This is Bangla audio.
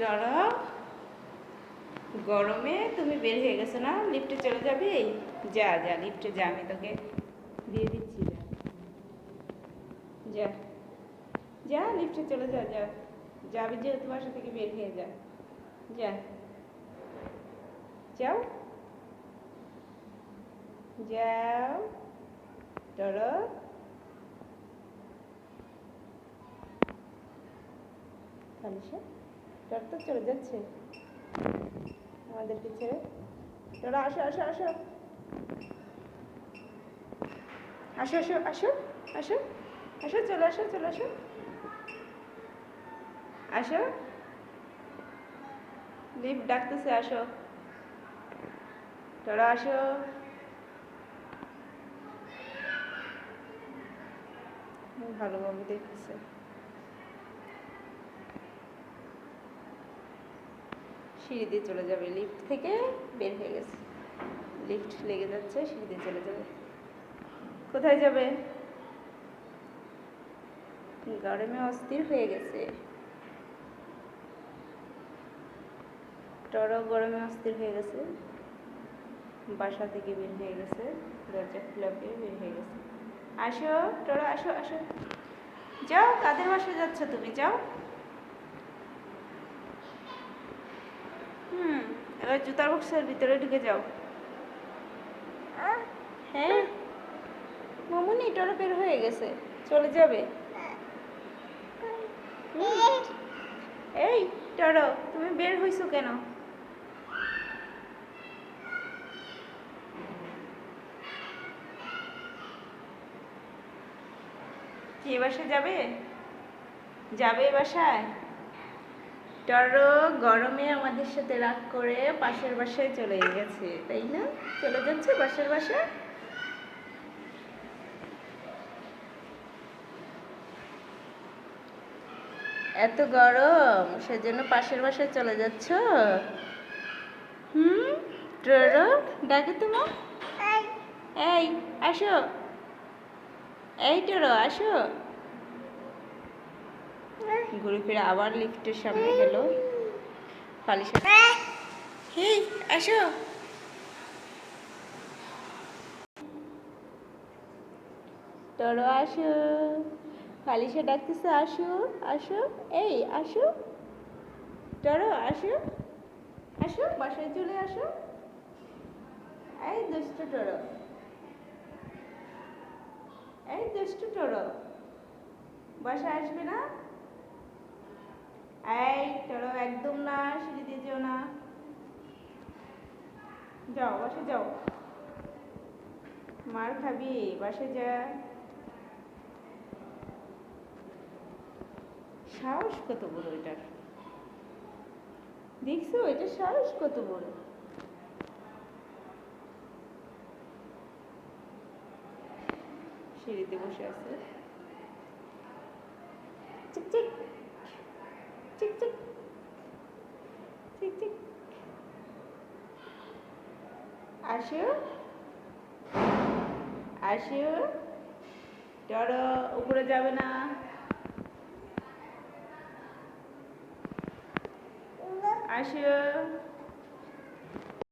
টরা গরমে তুমি বের হয়ে গেছো না? লিফটে চলে যাবে? যা যা লিফটে যা, আমি তোকে দিয়ে দিচ্ছি, যা। যা। লিফটে চলে যা যা। যাবি যেহেতু বাসা থেকে বের হয়ে যা। যা। যাও। যাও। টরা তালিশা তোর তো চলে যাচ্ছে। আমাদেরকে ছেড়ে। তোরা আসো আসো আসো। আসো আসো আসো আসো আসো, চলে আসো চলে আসো। আসো। লিফট ডাকতেছে, আসো। তোরা আসো। ভালো ভালোভাবে দেখতেছে। সিঁড়ি দিয়ে চলে যাবে। লিফট থেকে বের হয়ে গেছে। লিফট লেগে যাচ্ছে, সিঁড়ি দিয়ে চলে যাবে। কোথায় যাবে? গরমে অস্থির হয়ে গেছে। টরও গরমে অস্থির হয়ে গেছে। বাসা থেকে বের হয়ে গেছে। দরজা খোলা বের হয়ে গেছে। আসো, টরো, আসো আসো। যাও, কাদের বাসায় যাচ্ছ তুমি? যাও। হুম এবার জুতার বক্সের ভিতরে ঢুকে যাও। হ্যাঁ? মামুনি টরো বের হয়ে গেছে। চলে যাবে। এই টরো তুমি বের হইছো কেন? কি বাসায় যাবে? যাবে বাসায়? টরো গরমে আমাদের সাথে রাগ করে পাশের বাসায় চলে গেছে তাই না? চলে যাচ্ছে পাশের বাসায় এত গরম সেজন্য পাশের বাসায় চলে যাচ্ছ? হুম? টরো ডাকে তোমার এই। আসো। এই টরো আসো। ঘুরে ফিরে আবার লিফটের সামনে গেল। পালিশা হেই, আসো। টরো আসো। ফালিশা ডাকতেছে, আসো আসো। এই, আসো। টরো আসো। আসো, বাসায় চলে আসো। এই দুষ্ট টরো এই দুষ্ট টরো বাসায় আসবে না? টরো একদম না, সিঁড়ি দিয়ে যেও না। যাও বাসে যাও। মার খাবি বাসে যা। সাহস কত বড় এটার? দেখছ, এটা সাহস কত বড়? সিঁড়িতে বসে আছে। চিক চিক। চিক চিক। চিক চিক আসো। আসো। চলো উপরে যাবে না। আসো।